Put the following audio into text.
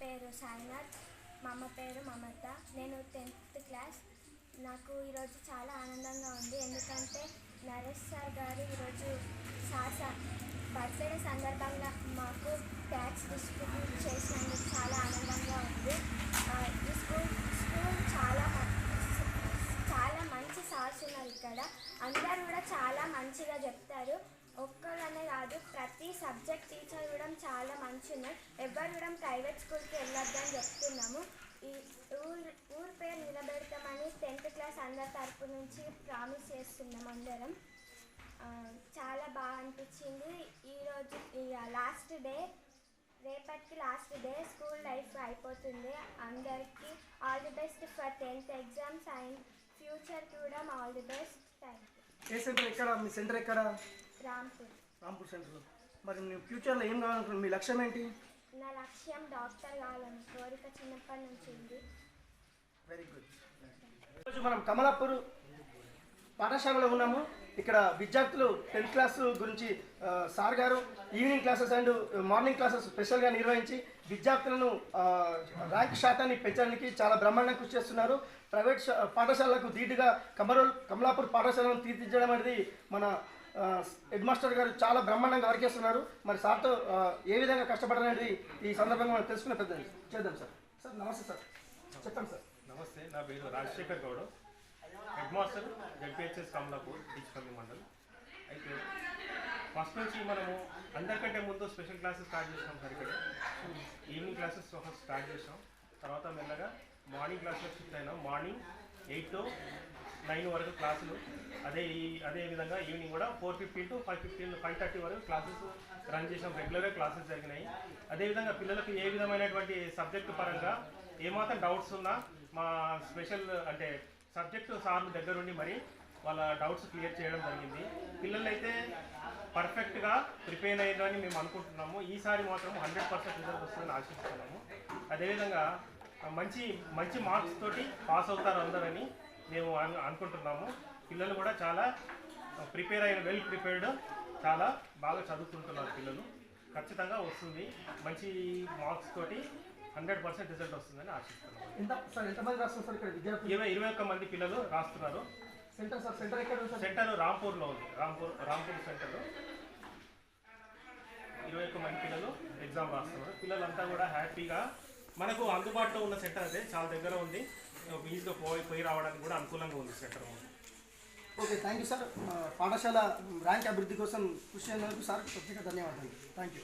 పేరు సాయినాథ్ మా అమ్మ పేరు మమత. నేను టెన్త్ క్లాస్. నాకు ఈరోజు చాలా ఆనందంగా ఉంది. ఎందుకంటే నరేష్ సార్ గారు ఈరోజు సార్ బర్త్డే సందర్భంగా మాకు ట్యాక్స్ డిస్ట్రిబ్యూట్ చేసినందుకు చాలా ఆనందంగా ఉంది. ఈ స్కూల్ స్కూల్ చాలా చాలా మంచి సార్స్ ఉన్నారు ఇక్కడ. అందరూ కూడా చాలా మంచిగా చెప్తారు. ఒక్కరనే కాదు ప్రతి సబ్జెక్ట్ టీచర్ చాలా మంచి ఉన్నాయి. ఎవరు కూడా ప్రైవేట్ స్కూల్కి వెళ్ళొద్దని చెప్తున్నాము. ఈ ఊరు ఊరు పేరు నిలబెడతామని టెన్త్ క్లాస్ అందరి తరపు నుంచి ప్రామిస్ చేస్తున్నాం అందరం. చాలా బాగా అనిపించింది. ఈరోజు లాస్ట్ డే రేపటికి లాస్ట్ డే స్కూల్ లైఫ్ అయిపోతుంది. అందరికీ all the best for tenth exams and ఫ్యూచర్కి కూడా all the best. Thank you A centre ఎక్కడ? మీ సెంటర్ ఎక్కడ? రాంపూర్. రాంపూర్ సెంటర్ మరి మీ ఫ్యూచర్లో ఏం కావాలనుకుంటున్నారు? మీ లక్ష్యం ఏంటి? నా లక్ష్యం డాక్టర్ కావాలని కోరిక చిన్నప్పటి నుంచి ఉంది. వెరీ గుడ్ ఈరోజు మనం కమలాపూర్ పాఠశాలలో ఉన్నాము. ఇక్కడ విద్యార్థులు టెన్త్ క్లాస్ గురించి సార్ గారు evening classes and morning classes స్పెషల్గా నిర్వహించి విద్యార్థులను ర్యాంక్ శాతాన్ని పెంచడానికి చాలా బ్రహ్మాండంగా కృషి చేస్తున్నారు. ప్రైవేట్ పాఠశాలలకు ధీటుగా కమరోల్ కమలాపూర్ పాఠశాలను తీర్చిదిద్దడం అనేది మన హెడ్ మాస్టర్ గారు చాలా బ్రహ్మాండంగా వర్క్ చేస్తున్నారు మరి సార్తో ఏ విధంగా కష్టపడాలనేది ఈ సందర్భంగా మనం తెలుసుకునే పెద్ద చేద్దాం సార్. సార్ నమస్తే సార్. చెప్పండి సార్. నమస్తే నా పేరు Rajasekhar Goud. Head master ZPHS Kamalapur Teacherpalli mandal. అయితే ఫస్ట్ నుంచి మనము అందరికంటే ముందు స్పెషల్ క్లాసెస్ స్టార్ట్ చేసినాం సార్ ఇక్కడ. ఈవినింగ్ క్లాసెస్ ఫస్ట్ స్టార్ట్ చేసాం తర్వాత మెల్లగా మార్నింగ్ క్లాసెస్ షిఫ్ట్ అయినాం. మార్నింగ్ ఎయిట్ టు నైన్ వరకు క్లాసులు. అదే ఈ అదే విధంగా ఈవినింగ్ కూడా four fifteen to five fifteen five thirty వరకు క్లాసెస్ రన్ చేసాం రెగ్యులర్గా క్లాసెస్ జరిగినాయి. అదేవిధంగా పిల్లలకు ఏ విధమైనటువంటి సబ్జెక్టు పరంగా ఏమాత్రం డౌట్స్ ఉన్నా మా స్పెషల్ అంటే సబ్జెక్టు సార్లు దగ్గరుండి మరి వాళ్ళ డౌట్స్ క్లియర్ చేయడం జరిగింది. పిల్లలైతే పర్ఫెక్ట్గా ప్రిపేర్ అయ్యారని మేము అనుకుంటున్నాము. ఈసారి మాత్రం హండ్రెడ్ పర్సెంట్ రిజల్ట్ వస్తుందని ఆశిస్తున్నాము. అదేవిధంగా మంచి మంచి మార్క్స్ తోటి పాస్ అవుతారు అందరని మేము అను- అనుకుంటున్నాము. పిల్లలు కూడా చాలా ప్రిపేర్ అయిన వెల్ ప్రిపేర్డ్ చాలా బాగా చదువుకుంటున్నారు పిల్లలు. ఖచ్చితంగా వస్తుంది. మంచి మార్క్స్ తోటి హండ్రెడ్ పర్సెంట్ రిజల్ట్ వస్తుందని ఆశిస్తున్నాము. ఎంత సార్ ఎంతమంది రాస్తారు సార్ ఇక్కడ విద్యార్థులు? ఇరవై ఇరవై ఒక్క మంది పిల్లలు రాస్తున్నారు. సెంటర్ సార్ సెంటర్ ఎక్కడ సెంటర్ రాంపూర్లో ఉంది. రాంపూర్ రాంపూర్ సెంటర్. ఇరవై ఒక్క మంది పిల్లలు ఎగ్జామ్ రాస్తున్నారు. పిల్లలంతా కూడా హ్యాపీగా మనకు అందుబాటులో ఉన్న సెంటర్ అదే చాలా దగ్గర ఉంది. ఈజీగా పోయి పోయి రావడానికి కూడా అనుకూలంగా ఉంది center okay thank you sir పాఠశాల ర్యాంక్ అభివృద్ధి కోసం కృషి చేసినందుకు సార్ ప్రత్యేక ధన్యవాదాలు. Thank you